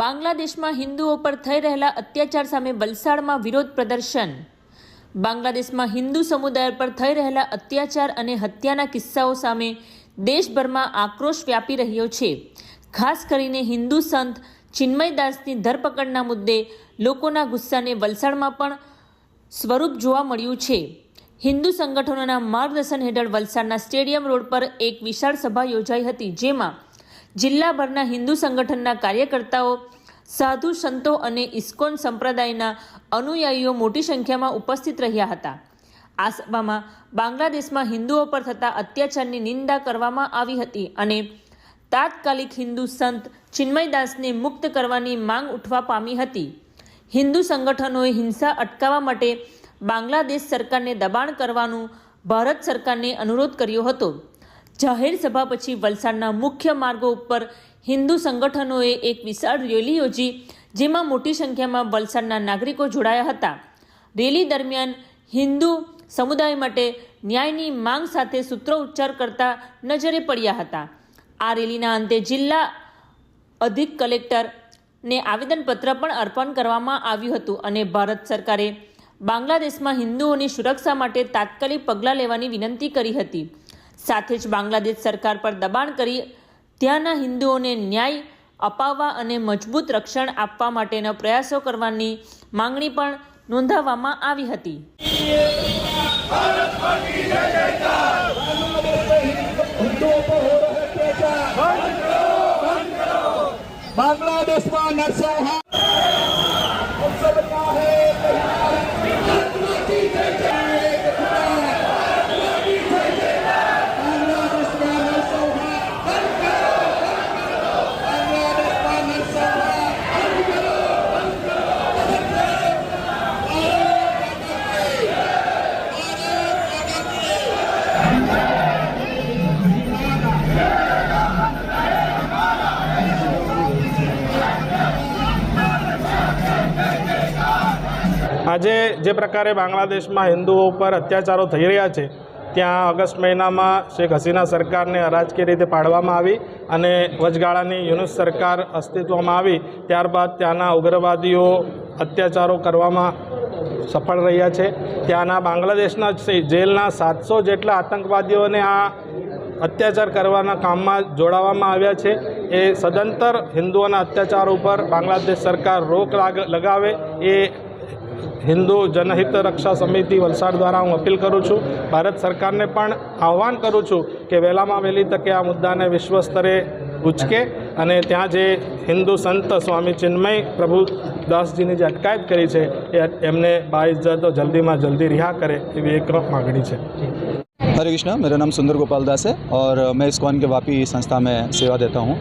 બાંગ્લાદેશમાં હિન્દુઓ પર થઈ રહેલા અત્યાચાર સામે વલસાડમાં વિરોધ પ્રદર્શન. બાંગ્લાદેશમાં હિન્દુ સમુદાય પર થઈ રહેલા અત્યાચાર અને હત્યાના કિસ્સાઓ સામે દેશભરમાં આક્રોશ વ્યાપી રહ્યો છે. ખાસ કરીને હિન્દુ સંત ચિન્મયદાસની ધરપકડના મુદ્દે લોકોના ગુસ્સાને વલસાડમાં પણ સ્વરૂપ જોવા મળ્યું છે. હિન્દુ સંગઠનોના માર્ગદર્શન હેઠળ વલસાડના સ્ટેડિયમ રોડ પર એક વિશાળ સભા યોજાઈ હતી, જેમાં જિલ્લાભરના હિન્દુ સંગઠનના કાર્યકર્તાઓ, સાધુ સંતો અને ઇસ્કોન સંપ્રદાયના અનુયાયીઓ મોટી સંખ્યામાં ઉપસ્થિત રહ્યા હતા. આ સભામાં બાંગ્લાદેશમાં હિન્દુઓ પર થતા અત્યાચારની નિંદા કરવામાં આવી હતી અને તાત્કાલિક હિન્દુ સંત ચિન્મયદાસને મુક્ત કરવાની માંગ ઉઠવા પામી હતી. હિન્દુ સંગઠનોએ હિંસા અટકાવવા માટે બાંગ્લાદેશ સરકારને દબાણ કરવાનું ભારત સરકારને અનુરોધ કર્યો હતો. જાહેર સભા પછી વલસાડના મુખ્ય માર્ગો ઉપર હિન્દુ સંગઠનોએ એક વિશાળ રેલી યોજી, જેમાં મોટી સંખ્યામાં વલસાડના નાગરિકો જોડાયા હતા. રેલી દરમિયાન હિન્દુ સમુદાય માટે ન્યાયની માંગ સાથે સૂત્રો ઉચ્ચાર કરતા નજરે પડ્યા હતા. આ રેલીના અંતે જિલ્લા અધિક કલેક્ટરને આવેદનપત્ર પણ અર્પણ કરવામાં આવ્યું હતું અને ભારત સરકારે બાંગ્લાદેશમાં હિન્દુઓની સુરક્ષા માટે તાત્કાલિક પગલાં લેવાની વિનંતી કરી હતી. સાથે જ બાંગ્લાદેશ સરકાર પર દબાણ કરી ત્યાંના હિન્દુઓને ન્યાય અપાવવા અને મજબૂત રક્ષણ આપવા માટેના પ્રયાસો કરવાની માંગણી પણ નોંધાવવામાં આવી હતી. બાંગ્લાદેશમાં નરસંહા આજે જે પ્રકારે બાંગ્લાદેશમાં હિન્દુઓ ઉપર અત્યાચારો થઈ રહ્યા છે, ત્યાં ઓગસ્ટ મહિનામાં શેખ હસીના સરકારને અરાજકીય રીતે પાડવામાં આવી અને વચગાળાની યુનુસ સરકાર અસ્તિત્વમાં આવી, ત્યારબાદ ત્યાંના ઉગ્રવાદીઓ અત્યાચારો કરવામાં સફળ રહ્યા છે. ત્યાંના બાંગ્લાદેશના જેલના સાતસો જેટલા આતંકવાદીઓને આ અત્યાચાર કરવાના કામમાં જોડાવામાં આવ્યા છે. એ સદંતર હિન્દુઓના અત્યાચાર ઉપર બાંગ્લાદેશ સરકાર રોક લાગ- લગાવે, એ હિન્દુ જનહિત રક્ષા સમિતિ વલસાડ દ્વારા હું અપીલ કરું છું ભારત સરકારને પણ આહ્વાન કરું છું કે વહેલામાં વહેલી તકે આ મુદ્દાને વિશ્વ સ્તરે ઉચકે અને ત્યાં જે હિન્દુ સંત સ્વામી ચિન્મય પ્રભુદાસજીની જે અટકાયત કરી છે એ એમને બાઇજ્જત જલ્દીમાં જલ્દી રિહા કરે એવી એક માગણી છે हरे कृष्णा मेरा नाम सुंदर गोपाल दास है और मैं इस्कॉन के वापी संस्था में सेवा देता हूँ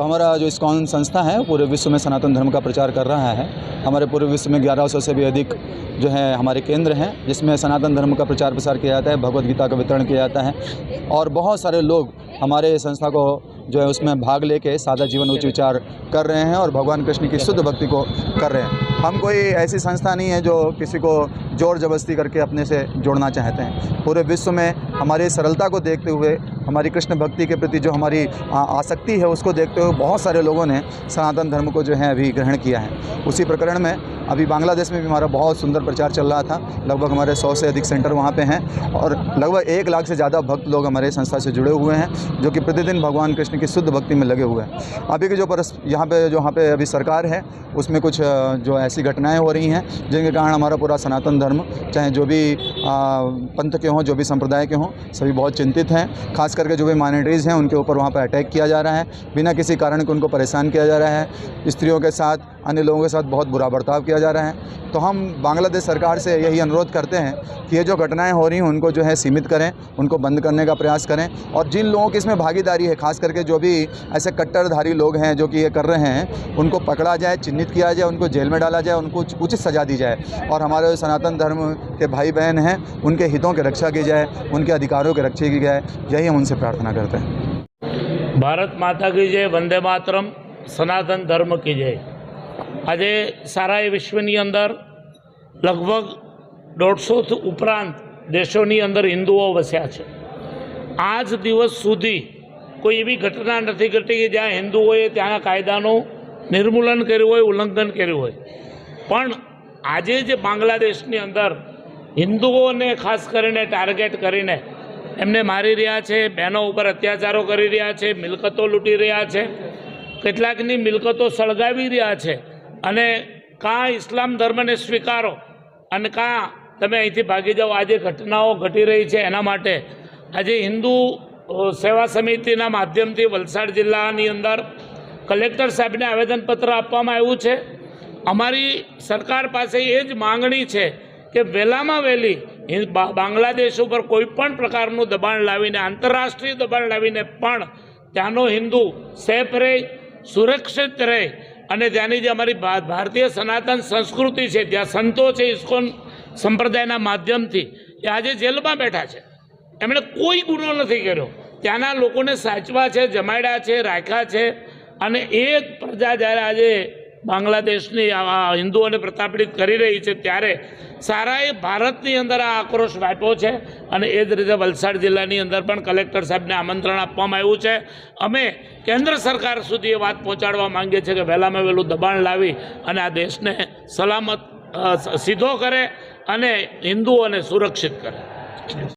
तो हमारा जो इस्कॉन संस्था है पूरे विश्व में सनातन धर्म का प्रचार कर रहा है। हमारे पूरे विश्व में 1100 से भी अधिक जो है, हमारे केंद्र हैं, जिसमें सनातन धर्म का प्रचार प्रसार किया जाता है, भगवत गीता का वितरण किया जाता है। और बहुत सारे लोग हमारे संस्था को जो है, उसमें भाग लेके सादा जीवन उच्च विचार कर रहे हैं और भगवान कृष्ण की शुद्ध भक्ति को कर रहे हैं। हम कोई ऐसी संस्था नहीं है, जो किसी को ज़ोर ज़बरदस्ती करके अपने से जोड़ना चाहते हैं। पूरे विश्व में हमारी सरलता को देखते हुए हमारी कृष्ण भक्ति के प्रति जो हमारी आसक्ति है, उसको देखते हुए बहुत सारे लोगों ने सनातन धर्म को जो है अभी ग्रहण किया है। उसी प्रकरण में अभी बांग्लादेश में भी हमारा बहुत सुंदर प्रचार चल रहा था। लगभग हमारे सौ से अधिक सेंटर वहाँ पे हैं और लगभग एक लाख से ज़्यादा भक्त लोग हमारे संस्था से जुड़े हुए हैं, जो कि प्रतिदिन भगवान कृष्ण की शुद्ध भक्ति में लगे हुए हैं। अभी की जो परस, यहाँ पे जो यहाँ पे अभी सरकार है, उसमें कुछ जो ऐसी घटनाएँ हो रही हैं, जिनके कारण हमारा पूरा सनातन धर्म, चाहे जो भी पंथ के हों, जो भी संप्रदाय के हों, सभी बहुत चिंतित हैं। खास करके जो भी माइनॉरिटीज़ हैं उनके ऊपर वहाँ पर अटैक किया जा रहा है बिना किसी कारण के उनको परेशान किया जा रहा है स्त्रियों के साथ अन्य लोगों के साथ बहुत बुरा बर्ताव किया जा रहा है। तो हम बांग्लादेश सरकार से यही अनुरोध करते हैं कि ये जो घटनाएँ हो रही हैं, उनको जो है सीमित करें, उनको बंद करने का प्रयास करें। और जिन लोगों की इसमें भागीदारी है, खास करके जो भी ऐसे कट्टरधारी लोग हैं, जो कि ये कर रहे हैं, उनको पकड़ा जाए, चिन्हित किया जाए, उनको जेल में डाला जाए, उनको उचित सजा दी जाए। और हमारे सनातन धर्म के भाई बहन हैं, उनके हितों की रक्षा की जाए, उनके अधिकारों की रक्षा की जाए, यही हम उनसे प्रार्थना करते हैं। भारत माता की जय, वंदे मातरम, सनातन धर्म की जय। આજે સારા એ વિશ્વની અંદર લગભગ દોઢસો ઉપરાંત દેશોની અંદર હિન્દુઓ વસ્યા છે. આજ દિવસ સુધી કોઈ એવી ઘટના નથી ઘટી કે જ્યાં હિન્દુઓએ ત્યાંના કાયદાનું નિર્મૂલન કર્યું હોય, ઉલ્લંઘન કર્યું હોય. પણ આજે જે બાંગ્લાદેશની અંદર હિન્દુઓને ખાસ કરીને ટાર્ગેટ કરીને એમને મારી રહ્યા છે, બહેનો ઉપર અત્યાચારો કરી રહ્યા છે, મિલકતો લૂંટી રહ્યા છે, કેટલાકની મિલકતો સળગાવી રહ્યા છે અને કાં ઇસ્લામ ધર્મને સ્વીકારો અને કાં તમે અહીંથી ભાગી જાઓ. આજે ઘટનાઓ ઘટી રહી છે એના માટે આજે હિન્દુ સેવા સમિતિના માધ્યમથી વલસાડ જિલ્લાની અંદર કલેક્ટર સાહેબને આવેદનપત્ર આપવામાં આવ્યું છે. અમારી સરકાર પાસે એ જ માંગણી છે કે વહેલામાં વહેલી બાંગ્લાદેશ ઉપર કોઈ પણ પ્રકારનું દબાણ લાવીને, આંતરરાષ્ટ્રીય દબાણ લાવીને પણ ત્યાંનો હિન્દુ સેફ રહે, સુરક્ષિત રહે અને ત્યાંની જે અમારી ભારતીય સનાતન સંસ્કૃતિ છે, ત્યાં સંતો છે ઇસ્કોન સંપ્રદાયના માધ્યમથી, એ આજે જેલમાં બેઠા છે. એમણે કોઈ ગુનો નથી કર્યો. ત્યાંના લોકોને સાચવા છે, જમાડ્યા છે, રાખ્યા છે, અને એ પ્રજા જ્યારે આજે બાંગ્લાદેશની હિન્દુઓને પ્રતાપડિત કરી રહી છે ત્યારે સારાએ ભારતની અંદર આ આક્રોશ વાપ્યો છે અને એ જ રીતે વલસાડ જિલ્લાની અંદર પણ કલેક્ટર સાહેબને આમંત્રણ આપવામાં આવ્યું છે. અમે કેન્દ્ર સરકાર સુધી એ વાત પહોંચાડવા માંગીએ છીએ કે વહેલામાં વહેલું દબાણ લાવી અને આ દેશને સલામત સીધો કરે અને હિન્દુઓને સુરક્ષિત કરે.